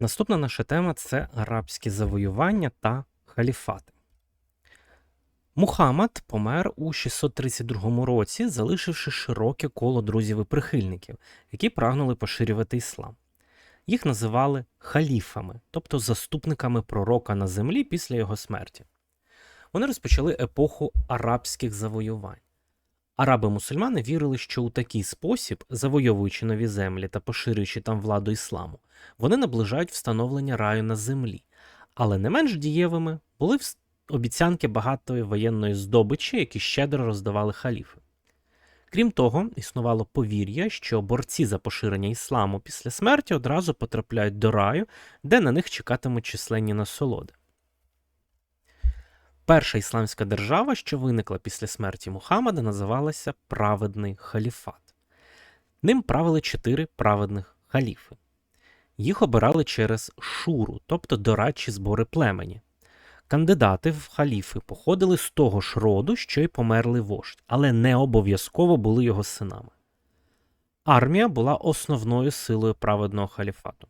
Наступна наша тема це арабські завоювання та халіфати. Мухаммад помер у 632 році, залишивши широке коло друзів і прихильників, які прагнули поширювати іслам. Їх називали халіфами, тобто заступниками пророка на землі після його смерті. Вони розпочали епоху арабських завоювань. Араби-мусульмани вірили, що у такий спосіб, завойовуючи нові землі та поширюючи там владу ісламу, вони наближають встановлення раю на землі, але не менш дієвими були обіцянки багатої воєнної здобичі, які щедро роздавали халіфи. Крім того, існувало повір'я, що борці за поширення ісламу після смерті одразу потрапляють до раю, де на них чекатимуть численні насолоди. Перша ісламська держава, що виникла після смерті Мухаммада, називалася Праведний халіфат. Ним правили чотири праведних халіфи. Їх обирали через шуру, тобто дорадчі збори племені. Кандидати в халіфи походили з того ж роду, що й померлий вождь, але не обов'язково були його синами. Армія була основною силою праведного халіфату.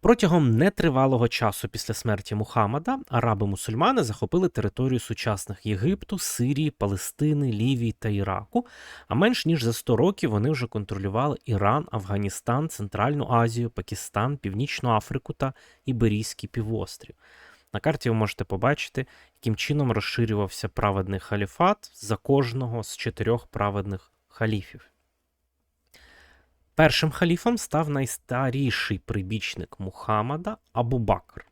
Протягом нетривалого часу після смерті Мухаммада араби-мусульмани захопили територію сучасних Єгипту, Сирії, Палестини, Лівії та Іраку, а менш ніж за 100 років вони вже контролювали Іран, Афганістан, Центральну Азію, Пакистан, Північну Африку та Іберійський півострів. На карті ви можете побачити, яким чином розширювався праведний халіфат за кожного з чотирьох праведних халіфів. Першим халіфом став найстаріший прибічник Мухаммада Абу Бакр.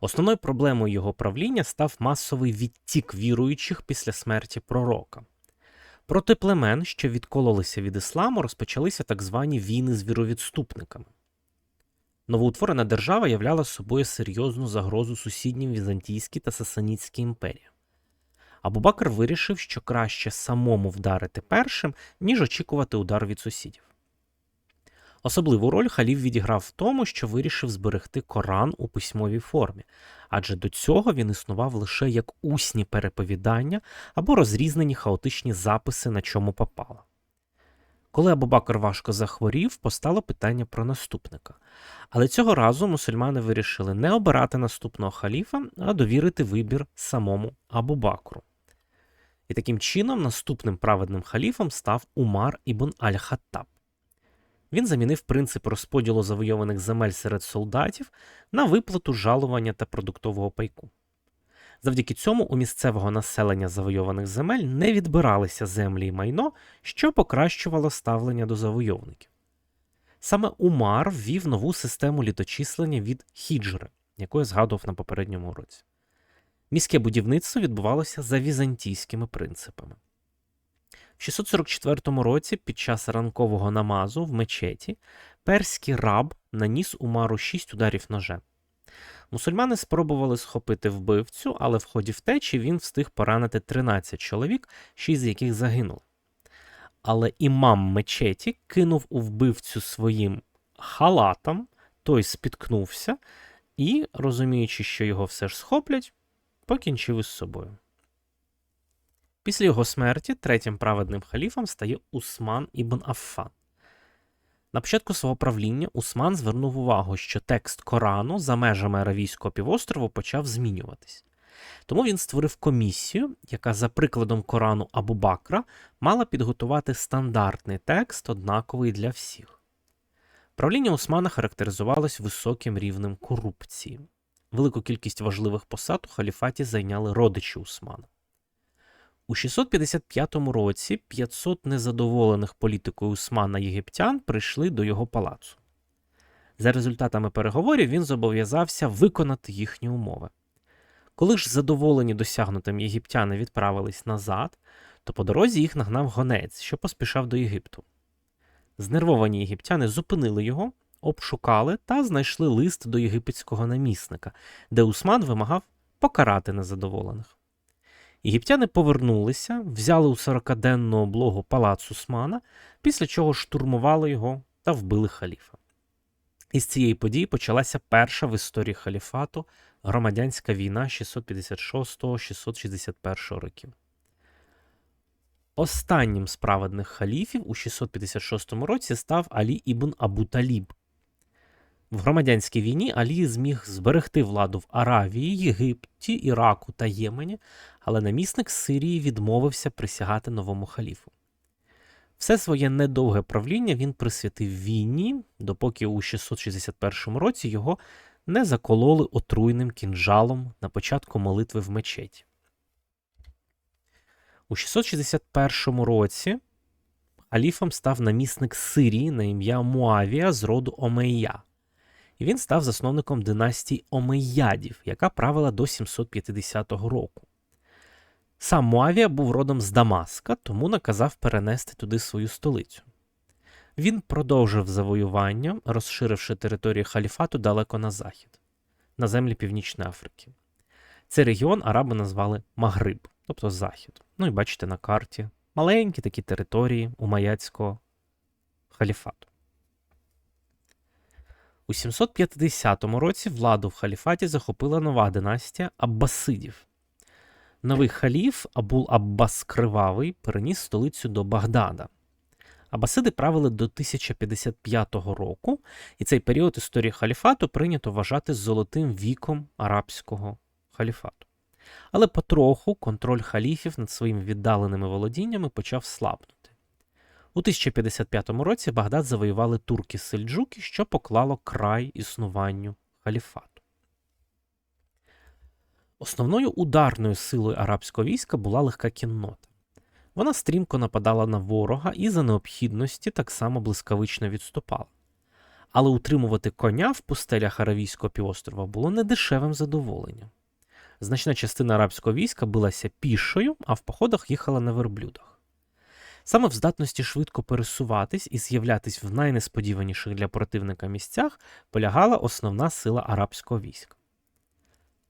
Основною проблемою його правління став масовий відтік віруючих після смерті пророка. Проти племен, що відкололися від ісламу, розпочалися так звані війни з віровідступниками. Новоутворена держава являла собою серйозну загрозу сусіднім Візантійській та Сасанітській імперіям. Абу-Бакр вирішив, що краще самому вдарити першим, ніж очікувати удар від сусідів. Особливу роль халів відіграв в тому, що вирішив зберегти Коран у письмовій формі, адже до цього він існував лише як усні переповідання або розрізнені хаотичні записи, на чому попало. Коли Абубакр важко захворів, постало питання про наступника. Але цього разу мусульмани вирішили не обирати наступного халіфа, а довірити вибір самому Абубакру. І таким чином наступним праведним халіфом став Умар ібн Аль-Хаттаб. Він замінив принцип розподілу завойованих земель серед солдатів на виплату жалування та продуктового пайку. Завдяки цьому у місцевого населення завойованих земель не відбиралися землі і майно, що покращувало ставлення до завойовників. Саме Умар ввів нову систему літочислення від хіджри, яку я згадував на попередньому уроці. Міське будівництво відбувалося за візантійськими принципами. В 644 році, під час ранкового намазу в мечеті, перський раб наніс Умару шість ударів ножем. Мусульмани спробували схопити вбивцю, але в ході втечі він встиг поранити 13 чоловік, шість з яких загинули. Але імам мечеті кинув у вбивцю своїм халатом, той спіткнувся і, розуміючи, що його все ж схоплять, покінчив із собою. Після його смерті третім праведним халіфом стає Усман ібн Аффан. На початку свого правління Усман звернув увагу, що текст Корану за межами Аравійського півострову почав змінюватись. Тому він створив комісію, яка за прикладом Корану Абу Бакра мала підготувати стандартний текст, однаковий для всіх. Правління Усмана характеризувалось високим рівнем корупції. Велику кількість важливих посад у халіфаті зайняли родичі Усмана. У 655 році 500 незадоволених політикою Усмана єгиптян прийшли до його палацу. За результатами переговорів він зобов'язався виконати їхні умови. Коли ж задоволені досягнутим єгиптяни відправились назад, то по дорозі їх нагнав гонець, що поспішав до Єгипту. Знервовані єгиптяни зупинили його, обшукали та знайшли лист до єгипетського намісника, де Усман вимагав покарати незадоволених. Єгиптяни повернулися, взяли у 40-денну облогу палац Усмана, після чого штурмували його та вбили халіфа. Із цієї події почалася перша в історії халіфату громадянська війна 656-661 років. Останнім з праведних халіфів у 656 році став Алі ібн Абу Таліб. В громадянській війні Алі зміг зберегти владу в Аравії, Єгипті, Іраку та Ємені, але намісник Сирії відмовився присягати новому халіфу. Все своє недовге правління він присвятив війні, допоки у 661 році його не закололи отруйним кінжалом на початку молитви в мечеті. У 661 році аліфом став намісник Сирії на ім'я Муавія з роду Омея, і він став засновником династії Омеядів, яка правила до 750 року. Сам Муавія був родом з Дамаска, тому наказав перенести туди свою столицю. Він продовжив завоювання, розширивши територію халіфату далеко на захід, на землі Північної Африки. Цей регіон араби назвали Магриб, тобто Захід. Ну і бачите на карті маленькі такі території Умаяцького халіфату. У 750 році владу в халіфаті захопила нова династія Аббасидів. Новий халіф Абул Аббас Кривавий переніс столицю до Багдада. Абасиди правили до 1055 року, і цей період історії халіфату прийнято вважати золотим віком арабського халіфату. Але потроху контроль халіфів над своїми віддаленими володіннями почав слабнути. У 1055 році Багдад завоювали турки сельджуки, що поклало край існуванню халіфату. Основною ударною силою арабського війська була легка кіннота. Вона стрімко нападала на ворога і за необхідності так само блискавично відступала. Але утримувати коня в пустелях Аравійського півострова було недешевим задоволенням. Значна частина арабського війська билася пішою, а в походах їхала на верблюдах. Саме в здатності швидко пересуватись і з'являтись в найнесподіваніших для противника місцях полягала основна сила арабського війська.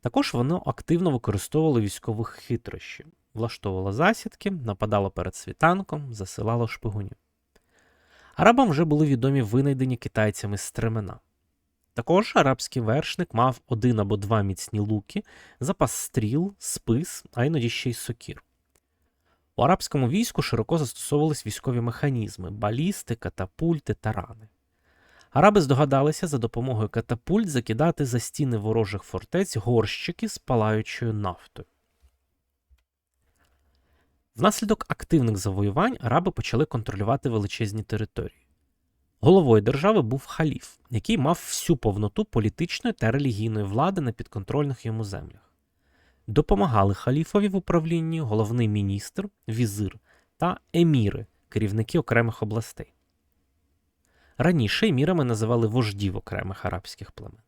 Також воно активно використовувало військових хитрощів, влаштовувало засідки, нападало перед світанком, засилало шпигунів. Арабам вже були відомі винайдені китайцями стремена. Також арабський вершник мав один або два міцні луки, запас стріл, спис, а іноді ще й сокір. У арабському війську широко застосовувались військові механізми, балісти, катапульти, тарани. Араби здогадалися за допомогою катапульт закидати за стіни ворожих фортець горщики з палаючою нафтою. Внаслідок активних завоювань араби почали контролювати величезні території. Головою держави був халіф, який мав всю повноту політичної та релігійної влади на підконтрольних йому землях. Допомагали халіфові в управлінні головний міністр, візир та еміри, керівники окремих областей. Раніше емірами називали вождів окремих арабських племен.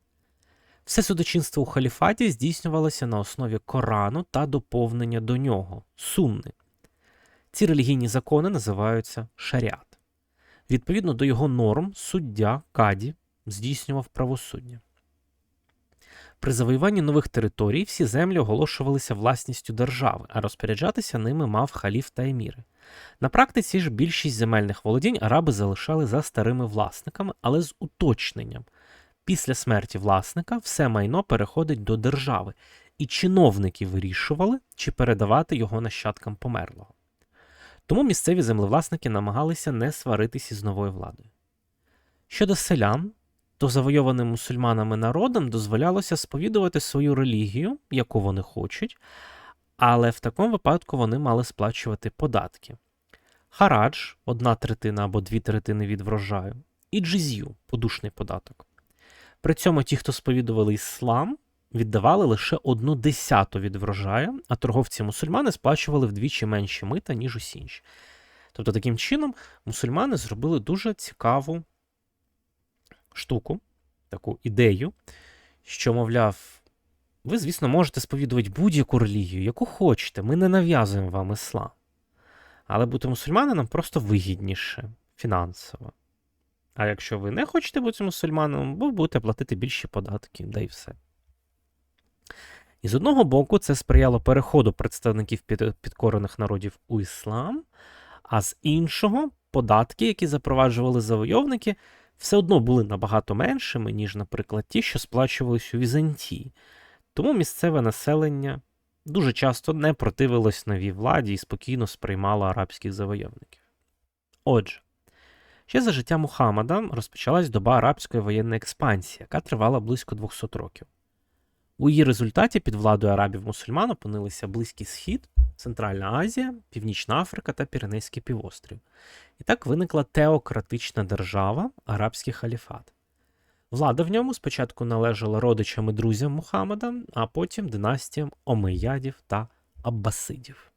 Все судочинство у халіфаті здійснювалося на основі Корану та доповнення до нього сунни. Ці релігійні закони називаються шаріат. Відповідно до його норм, суддя Каді здійснював правосуддя. При завоюванні нових територій всі землі оголошувалися власністю держави, а розпоряджатися ними мав халіф та еміри. На практиці ж більшість земельних володінь араби залишали за старими власниками, але з уточненням. Після смерті власника все майно переходить до держави, і чиновники вирішували, чи передавати його нащадкам померлого. Тому місцеві землевласники намагалися не сваритися з новою владою. Щодо селян, то завойованим мусульманами народам дозволялося сповідувати свою релігію, яку вони хочуть, але в такому випадку вони мали сплачувати податки. Харадж одна третина або дві третини від врожаю, і джизю подушний податок. При цьому ті, хто сповідували іслам, віддавали лише одну десяту від врожаю, а торговці-мусульмани сплачували вдвічі менші мита, ніж усі інші. Тобто, таким чином, мусульмани зробили дуже цікаву штуку, таку ідею, що, мовляв, ви, звісно, можете сповідувати будь-яку релігію, яку хочете, ми не нав'язуємо вам іслам. Але бути мусульманином просто вигідніше фінансово. А якщо ви не хочете бути мусульманом, ви будете платити більші податки, да і все. І з одного боку, це сприяло переходу представників підкорених народів у іслам, а з іншого, податки, які запроваджували завойовники, все одно були набагато меншими, ніж, наприклад, ті, що сплачувались у Візантії. Тому місцеве населення дуже часто не противилось новій владі і спокійно сприймало арабських завойовників. Отже, Ще за життя Мухаммада розпочалась доба арабської воєнної експансії, яка тривала близько 200 років. У її результаті під владою арабів-мусульман опинилися Близький Схід, Центральна Азія, Північна Африка та Піренейський півострів. І так виникла теократична держава, арабський халіфат. Влада в ньому спочатку належала родичам і друзям Мухаммада, а потім династіям Омейядів та Аббасидів.